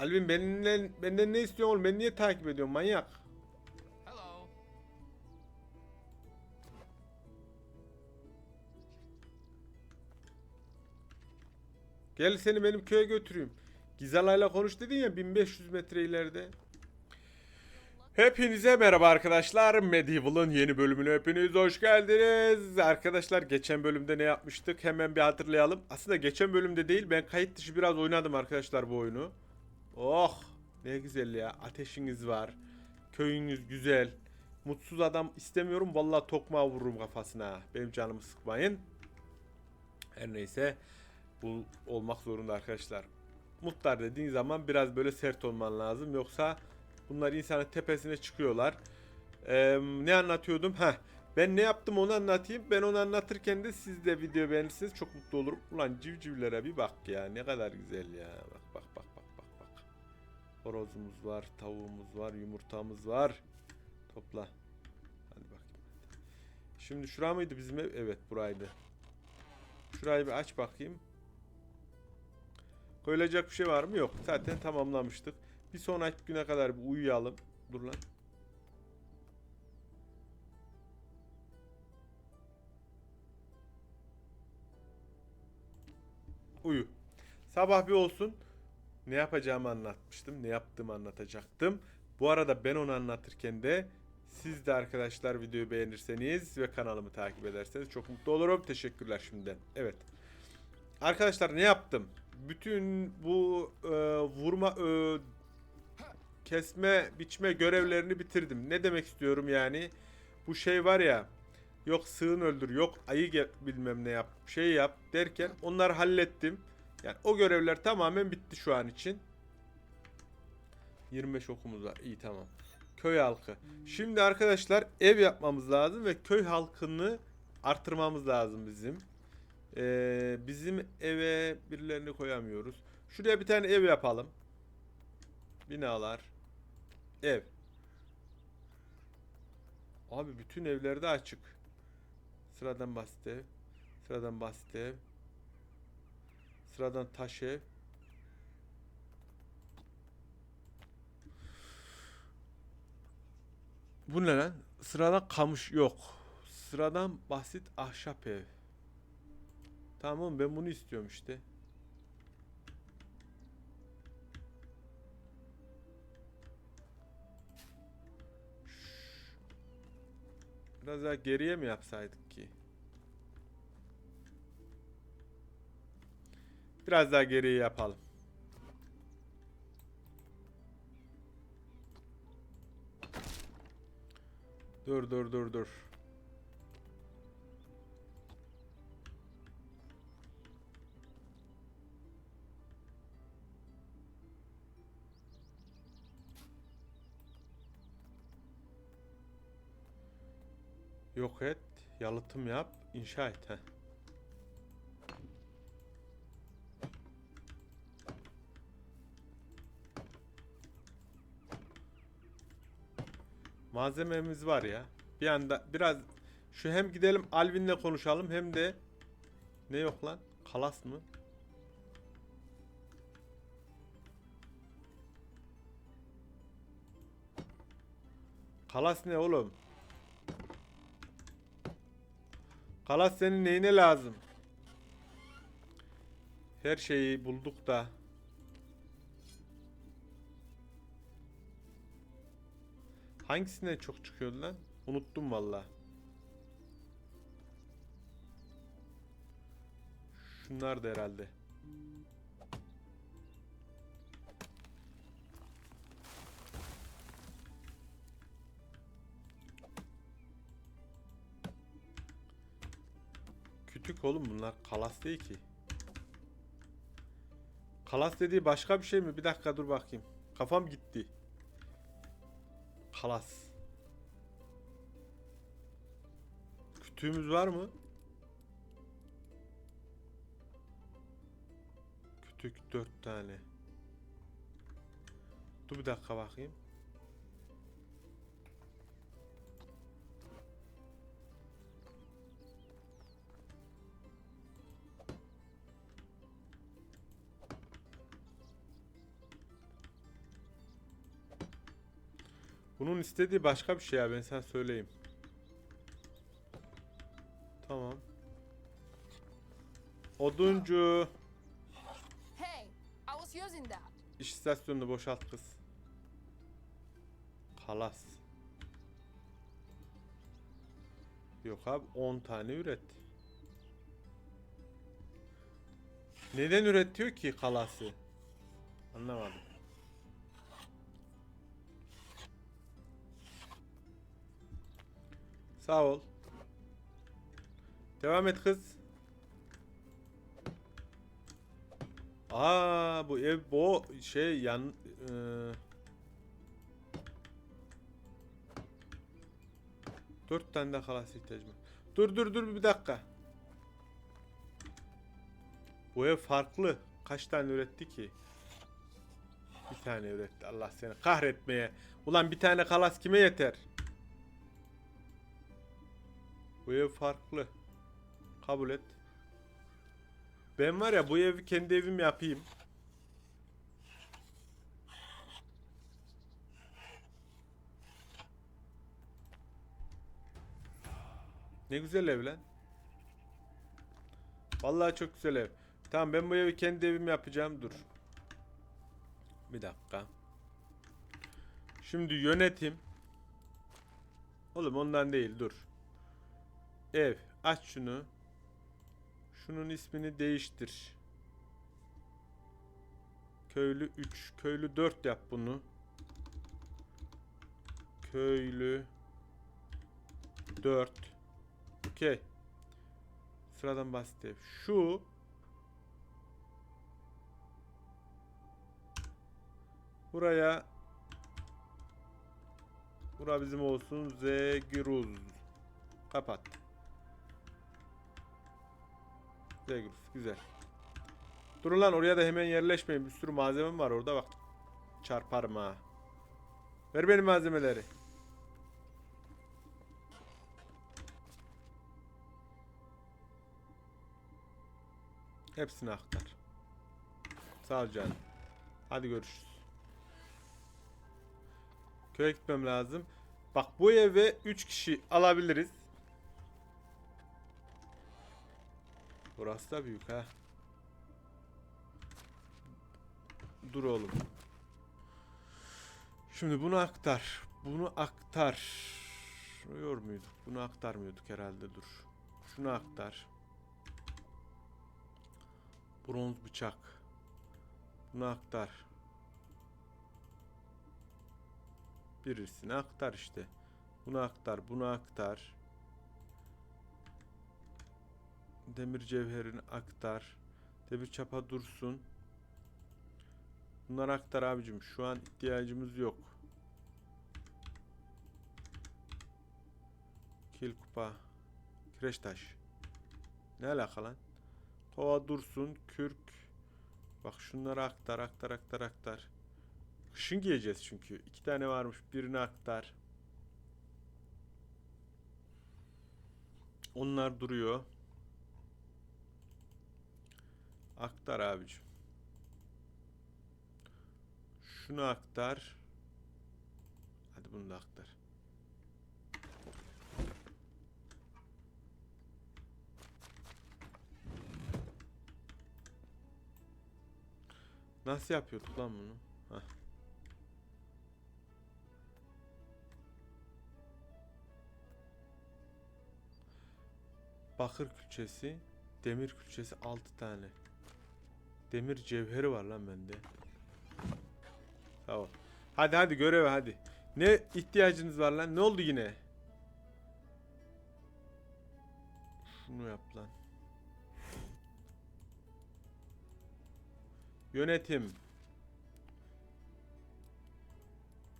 Alvin benimle, benden ne istiyorsun oğlum? Beni niye takip ediyorsun manyak? Hello. Gel seni benim köye götüreyim. Gizalay'la konuş dedin ya 1500 metre ileride. Hepinize merhaba arkadaşlar. Medieval'ın yeni bölümüne hepiniz hoş geldiniz. Arkadaşlar geçen bölümde ne yapmıştık? Hemen bir hatırlayalım. Aslında geçen bölümde değil ben kayıt dışı biraz oynadım arkadaşlar bu oyunu. Oh ne güzel ya. Ateşiniz var. Köyünüz güzel. Mutsuz adam istemiyorum. Vallahi tokmağı vururum kafasına. Benim canımı sıkmayın. Her neyse. Bu olmak zorunda arkadaşlar. Mutlar dediğin zaman biraz böyle sert olman lazım. Yoksa bunlar insanın tepesine çıkıyorlar. Ee, ne anlatıyordum? Heh. Ben ne yaptım onu anlatayım. Ben onu anlatırken de siz de video beğenirseniz çok mutlu olurum. Ulan civcivlere bir bak ya. Ne kadar güzel ya. Bak bak bak. Horozumuz var, tavuğumuz var, yumurtamız var. Topla. Hadi bakayım. Şimdi şura mıydı bizim ev? Evet buraydı. Şurayı bir aç bakayım. Koyulacak bir şey var mı? Yok. Zaten tamamlamıştık. Bir sonraki güne kadar bir uyuyalım. Dur lan. Uyu. Sabah bir olsun. Ne yapacağımı anlatmıştım. Ne yaptığımı anlatacaktım. Bu arada ben onu anlatırken de siz de arkadaşlar videoyu beğenirseniz ve kanalımı takip ederseniz çok mutlu olurum. Teşekkürler şimdiden. Evet. Arkadaşlar ne yaptım? Bütün bu e, vurma e, kesme biçme görevlerini bitirdim. Ne demek istiyorum yani? Bu şey var ya yok sığın öldür yok ayı bilmem ne yap şey yap derken onları hallettim. Yani o görevler tamamen bitti şu an için. 25 okumuz var. İyi tamam. Köy halkı. Şimdi arkadaşlar ev yapmamız lazım ve köy halkını artırmamız lazım bizim. Ee, bizim eve birilerini koyamıyoruz. Şuraya bir tane ev yapalım. Binalar. Ev. Abi bütün evlerde açık. Sıradan basit ev. Sıradan basit ev. Sıradan taş ev. Bu ne lan? Sıradan kamış yok. Sıradan basit ahşap ev. Tamam ben bunu istiyorum işte. Biraz daha geriye mi yapsaydık ki? Biraz daha geriye yapalım. Dur dur dur dur. Yok et, yalıtım yap, inşa et. Heh. Malzememiz var ya. Bir anda biraz şu hem gidelim Alvin'le konuşalım hem de ne yok lan? Kalas mı? Kalas ne oğlum? Kalas senin neyine lazım? Her şeyi bulduk da. Hangisinden çok çıkıyordu lan? Unuttum valla. Şunlar da herhalde. Kütük oğlum bunlar kalas değil ki. Kalas dediği başka bir şey mi? Bir dakika dur bakayım. Kafam gitti. Kalas. Kütüğümüz var mı? Kütük dört tane. Dur bir dakika bakayım. Bunun istediği başka bir şey ya ben sana söyleyeyim. Tamam. Oduncu. Hey, I was using that. İstasyonunu boşalt kız. Kalas. Yok abi 10 tane üret. Neden üretiyor ki kalası? Anlamadım. Sağ ol. Devam et kız. Aa bu ev bu şey yan eee, Dört tane de kalas ihtiyacım. Dur dur dur bir dakika. Bu ev farklı. Kaç tane üretti ki? Bir tane üretti. Allah seni kahretmeye. Ulan bir tane kalas kime yeter? Bu ev farklı. Kabul et. Ben var ya bu evi kendi evim yapayım. Ne güzel ev lan. Vallahi çok güzel ev. Tamam ben bu evi kendi evim yapacağım. Dur. Bir dakika. Şimdi yönetim. Oğlum ondan değil dur. Ev. Aç şunu. Şunun ismini değiştir. Köylü 3. Köylü 4 yap bunu. Köylü 4. Okey. Sıradan basit ev. Şu Buraya Bura bizim olsun. Zegiruz. Kapat. Zegiruz. Güzel. Durun lan oraya da hemen yerleşmeyin. Bir sürü malzemem var orada bak. Çarparım ha. Ver benim malzemeleri. Hepsini aktar. Sağ ol canım. Hadi görüşürüz. Köye gitmem lazım. Bak bu eve 3 kişi alabiliriz. Burası da büyük ha. Dur oğlum. Şimdi bunu aktar. Bunu aktar. Yor muyduk? Bunu aktarmıyorduk herhalde dur. Şunu aktar. Bronz bıçak. Bunu aktar. Birisini aktar işte. Bunu aktar, bunu aktar. Demir cevherini aktar. Demir çapa dursun. Bunları aktar abicim. Şu an ihtiyacımız yok. Kil kupa. Kireç taş. Ne alaka lan? Kova dursun. Kürk. Bak şunları aktar, aktar, aktar, aktar. Kışın giyeceğiz çünkü. İki tane varmış. Birini aktar. Onlar duruyor. Aktar abicim. Şunu aktar. Hadi bunu da aktar. Nasıl yapıyorduk lan bunu? Heh. Bakır külçesi, demir külçesi 6 tane. Demir cevheri var lan bende. Tamam. Hadi hadi göreve hadi. Ne ihtiyacınız var lan? Ne oldu yine? Şunu yap lan. Yönetim.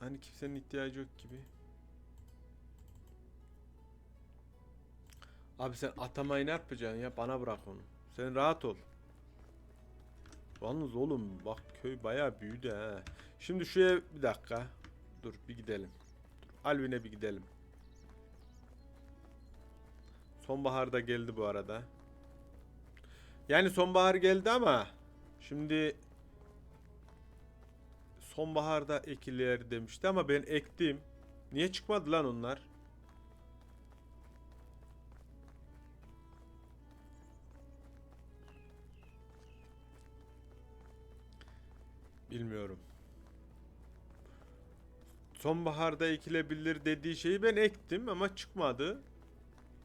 Hani kimsenin ihtiyacı yok gibi. Abi sen atamayı ne yapacaksın ya? Bana bırak onu. Sen rahat ol. Yalnız oğlum bak köy bayağı büyüdü ha. Şimdi şu ev bir dakika. Dur bir gidelim. Dur, Alvin'e bir gidelim. Sonbahar da geldi bu arada. Yani sonbahar geldi ama şimdi sonbaharda ekilir demişti ama ben ektim. Niye çıkmadı lan onlar? Bilmiyorum. Sonbaharda ekilebilir dediği şeyi ben ektim ama çıkmadı.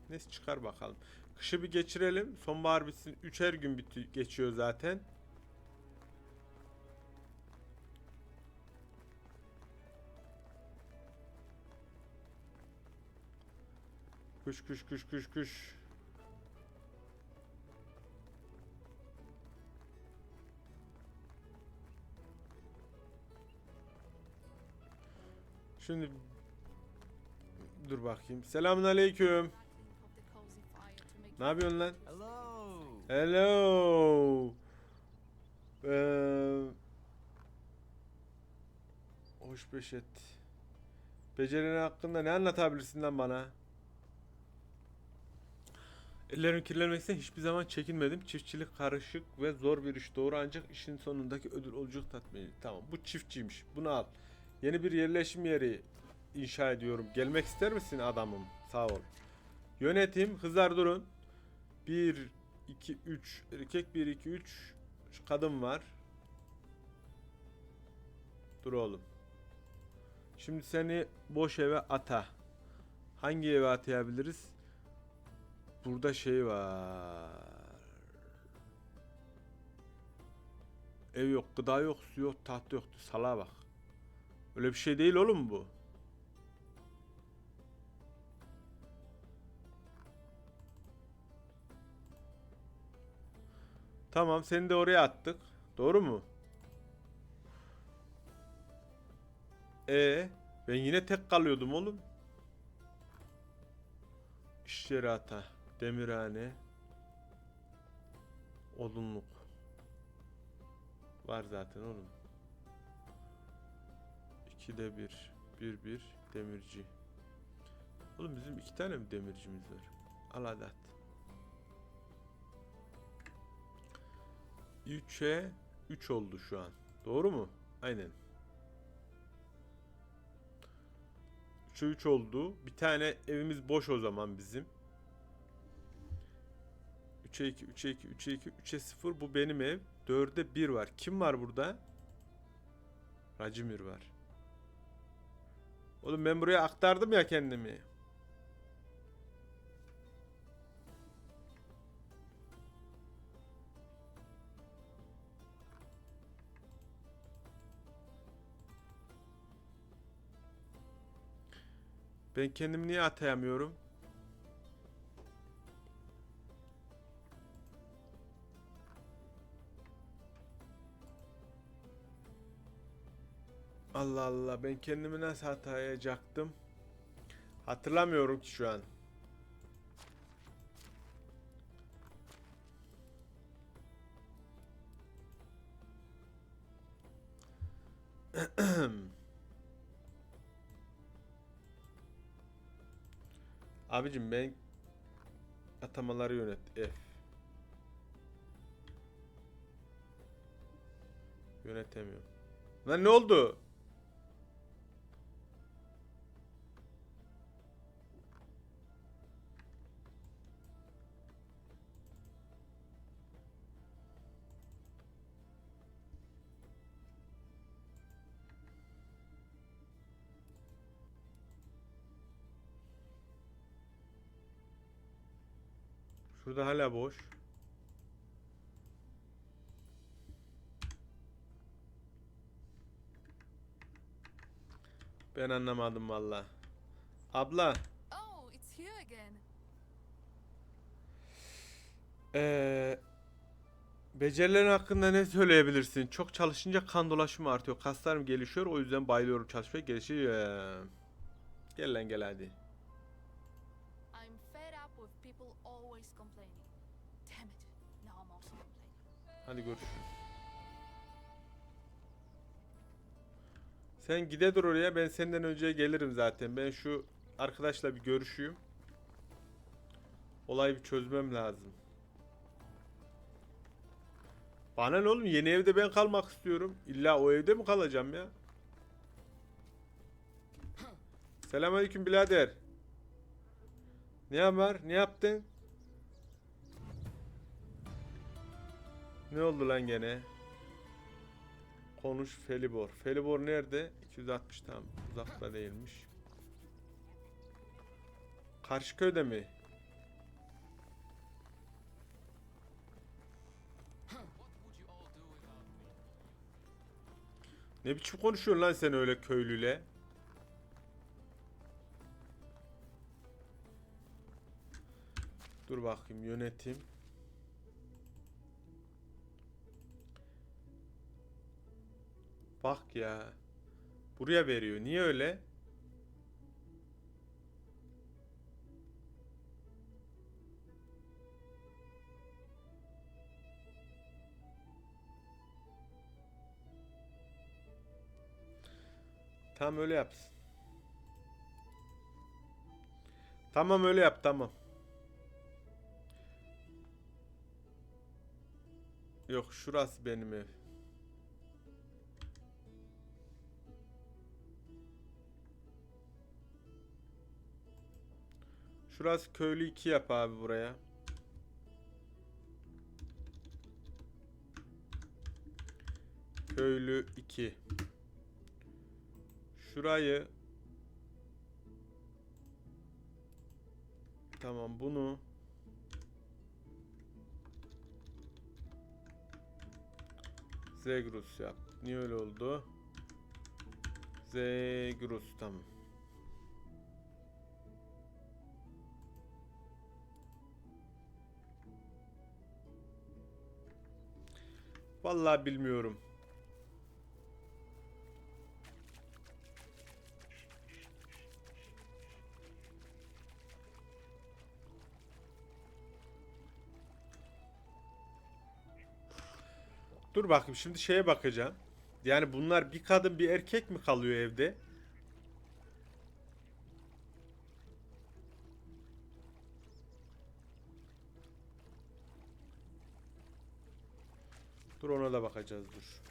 Neyse çıkar bakalım. Kışı bir geçirelim. Sonbahar bitsin. Üçer gün biti- geçiyor zaten. Kuş kuş kuş kuş kuş. Şimdi dur bakayım. Selamun aleyküm. Ne yapıyorsun lan? Hello. Hello. Ee, hoş beş et. Becerilerin hakkında ne anlatabilirsin lan bana? Ellerim kirlenmekten hiçbir zaman çekinmedim. Çiftçilik karışık ve zor bir iş doğru ancak işin sonundaki ödül olacak tatmin. Tamam bu çiftçiymiş. Bunu al. Yeni bir yerleşim yeri inşa ediyorum. Gelmek ister misin adamım? Sağ ol. Yönetim hızlar durun. 1 2 3 erkek 1 2 3 şu kadın var. Dur oğlum. Şimdi seni boş eve ata. Hangi eve atayabiliriz? Burada şey var. Ev yok, gıda yok, su yok, tahta yoktu. Salağa bak. Öyle bir şey değil oğlum bu. Tamam seni de oraya attık. Doğru mu? E ben yine tek kalıyordum oğlum. İş yeri hata. Demirhane. Odunluk. Var zaten oğlum. 2'de 1. 1 1 demirci. Oğlum bizim iki tane mi demircimiz var? Al hadi at. 3'e 3 oldu şu an. Doğru mu? Aynen. 3'e 3 oldu. Bir tane evimiz boş o zaman bizim. 3'e 2, 3'e 2, 3'e 2, 3'e 0. Bu benim ev. 4'e 1 var. Kim var burada? Racimir var. Oğlum ben buraya aktardım ya kendimi. Ben kendimi niye atayamıyorum? Allah Allah ben kendimi nasıl atayacaktım? Hatırlamıyorum ki şu an. Abicim ben atamaları yönet F. Yönetemiyorum. Lan ne oldu? Şurada hala boş. Ben anlamadım valla. Abla, Oh, it's you again. eee becerilerin hakkında ne söyleyebilirsin? Çok çalışınca kan dolaşımı artıyor. Kaslarım gelişiyor. O yüzden bayılıyorum çalışmaya. Gelişiyor. Gel lan gel hadi. Hadi görüşürüz. Sen gide dur oraya. Ben senden önce gelirim zaten. Ben şu arkadaşla bir görüşeyim. Olayı bir çözmem lazım. Bana ne oğlum? Yeni evde ben kalmak istiyorum. İlla o evde mi kalacağım ya? Selamünaleyküm birader. Ne var? Ne yaptın? Ne oldu lan gene? Konuş Felibor. Felibor nerede? 260 tam uzakta değilmiş. Karşыкöy'de mi? Ne biçim konuşuyorsun lan sen öyle köylüyle? Dur bakayım yönetim. Bak ya. Buraya veriyor. Niye öyle? Tamam öyle yapsın. Tamam öyle yap tamam. Yok şurası benim ev. Şurası köylü 2 yap abi buraya. Köylü 2. Şurayı Tamam bunu Zegrus yap. Niye öyle oldu? Zegrus tamam. Vallahi bilmiyorum. Dur bakayım şimdi şeye bakacağım. Yani bunlar bir kadın bir erkek mi kalıyor evde? Dur ona da bakacağız dur.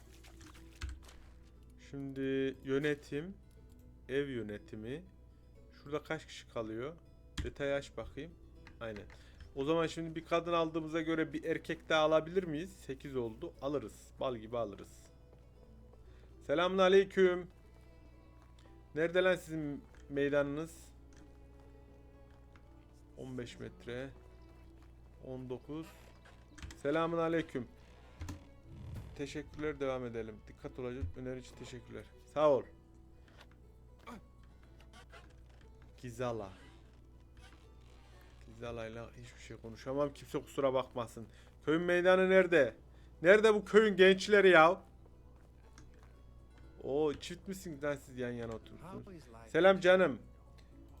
Şimdi yönetim, ev yönetimi. Şurada kaç kişi kalıyor? Detay aç bakayım. Aynen. O zaman şimdi bir kadın aldığımıza göre bir erkek daha alabilir miyiz? 8 oldu. Alırız. Bal gibi alırız. Selamun aleyküm. Nerede lan sizin meydanınız? 15 metre. 19. Selamun aleyküm. Teşekkürler devam edelim. Dikkat olacak. Öneri için teşekkürler. Sağ ol. Gizala. Gizala'yla hiçbir şey konuşamam. Kimse kusura bakmasın. Köyün meydanı nerede? Nerede bu köyün gençleri ya? Oo çift misin lan siz yan yana oturursunuz? Selam canım.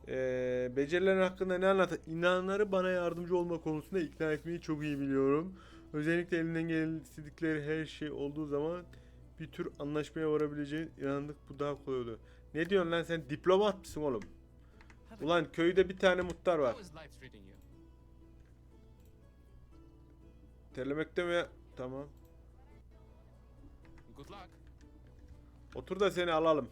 Ee, becerilerin hakkında ne anlat? İnananları bana yardımcı olma konusunda ikna etmeyi çok iyi biliyorum. Özellikle elinden istedikleri her şey olduğu zaman bir tür anlaşmaya varabileceğin inandık bu daha kolay oluyor. Ne diyorsun lan sen diplomat mısın oğlum? Ulan köyde bir tane muhtar var. Terlemekte mi? Tamam. Otur da seni alalım.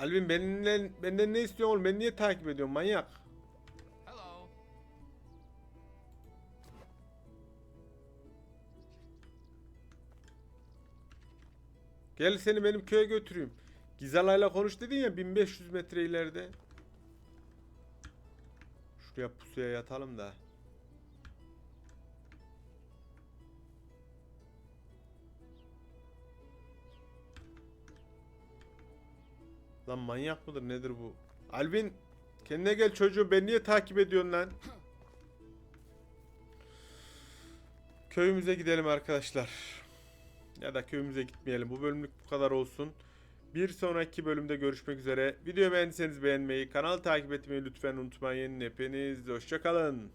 Alvin benden, benden ne istiyorsun oğlum? Beni niye takip ediyorsun manyak? Hello. Gel seni benim köye götüreyim. Gizalay'la konuş dedin ya 1500 metre ileride. Şuraya pusuya yatalım da. Lan manyak mıdır nedir bu? Alvin kendine gel çocuğum ben niye takip ediyorsun lan? Köyümüze gidelim arkadaşlar. Ya da köyümüze gitmeyelim. Bu bölümlük bu kadar olsun. Bir sonraki bölümde görüşmek üzere. Videoyu beğendiyseniz beğenmeyi, kanalı takip etmeyi lütfen unutmayın. Hepiniz hoşçakalın.